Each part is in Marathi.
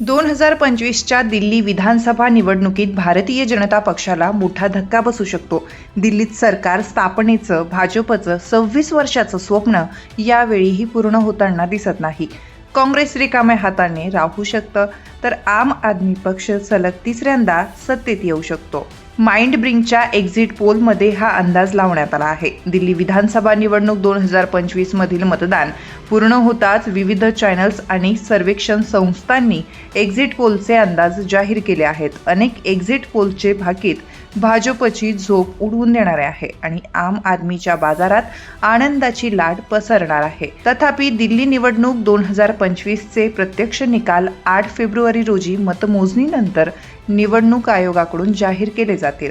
दोन हजार पंचवीसच्या दिल्ली विधानसभा निवडणुकीत भारतीय जनता पक्षाला मोठा धक्का बसू शकतो. दिल्लीत सरकार स्थापनेचं भाजपचं सव्वीस वर्षाचं स्वप्न यावेळीही पूर्ण होताना दिसत नाही. काँग्रेस रिकाम्या हाताने राहू शकतं तर आम आदमी पक्ष सलग तिसऱ्यांदा सत्तेत येऊ शकतो. माइंड ब्रिंकच्या एक्झिट पोलमध्ये हा अंदाज लावण्यात आला आहे. दिल्ली विधानसभा निवडणूक दोन हजार पंचवीस मधील मतदान पूर्ण होताच विविध चॅनल्स आणि सर्वेक्षण संस्थांनी एक्झिट पोलचे अंदाज जाहीर केले आहेत. अनेक एक्झिट पोलचे भाकीत भाजपची झोप उडवून देणारे आहे आणि आम आदमीच्या बाजारात आनंदाची लाट पसरणार आहे. तथापि दिल्ली निवडणूक दोन हजार पंचवीसचे प्रत्यक्ष निकाल आठ फेब्रुवारी रोजी मतमोजणीनंतर निवडणूक आयोगाकडून जाहीर केले जातील.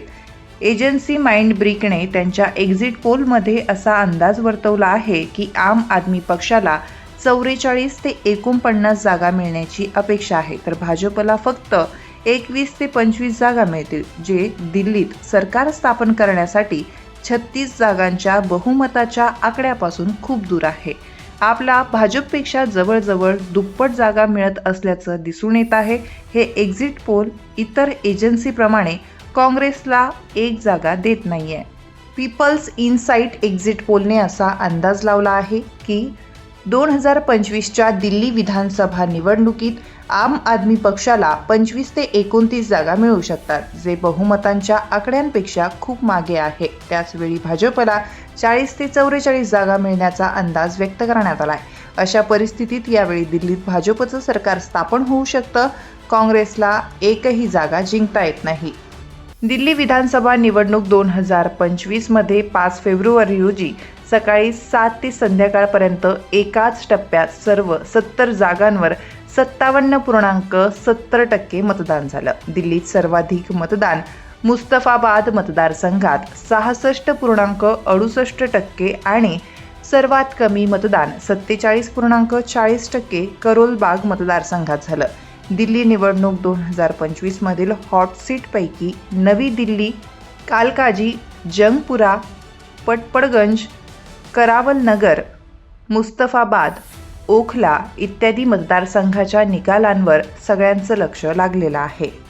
एजन्सी माइंड ब्रिकने त्यांच्या एक्झिट पोलमध्ये असा अंदाज वर्तवला आहे की आम आदमी पक्षाला चौवेचाळीस ते एकोणपन्नास जागा मिळण्याची अपेक्षा आहे. तर भाजपला फक्त एकवीस ते पंचवीस जागा मिळतील जे दिल्लीत सरकार स्थापन करण्यासाठी छत्तीस जागांच्या बहुमताच्या आकड्यापासून खूप दूर आहे. आपला भाजपपेक्षा जवळजवळ दुप्पट जागा मिळत असल्याचं दिसून येत आहे. हे एक्झिट पोल इतर एजन्सीप्रमाणे काँग्रेसला एक जागा देत नाही आहे पीपल्स इनसाईट एक्झिट पोलने असा अंदाज लावला आहे की दोन हजार पंचवीसच्या दिल्ली विधानसभा निवडणुकीत आम आदमी पक्षाला पंचवीस ते एकोणतीस जागा मिळू शकतात जे बहुमतांच्या आकड्यांपेक्षा खूप मागे आहे. त्याचवेळी भाजपला चाळीस ते चौवेचाळीस जागा मिळण्याचा अंदाज व्यक्त करण्यात आला आहे अशा परिस्थितीत यावेळी दिल्लीत भाजपचं सरकार स्थापन होऊ शकतं? काँग्रेसला एकही जागा जिंकता येत नाही. दिल्ली विधानसभा निवडणूक दोन हजार पंचवीसमध्ये पाच फेब्रुवारी रोजी सकाळी सात ते संध्याकाळपर्यंत एकाच टप्प्यात सर्व सत्तर जागांवर सत्तावन्न पूर्णांक सत्तर टक्के मतदान झालं. दिल्लीत सर्वाधिक मतदान मुस्तफाबाद मतदारसंघात सहासष्ट पूर्णांक अडुसष्ट टक्के आणि सर्वात कमी मतदान सत्तेचाळीस पूर्णांक चाळीस टक्के करोलबाग मतदारसंघात झालं. दिल्ली निवडणूक दोन हजार पंचवीसमधील हॉट सीटपैकी नवी दिल्ली कालकाजी जंगपुरा पटपडगंज करावल नगर मुस्तफाबाद ओखला इत्यादी मतदारसंघाच्या निकालांवर सगळ्यांचं लक्ष लागलेलं आहे.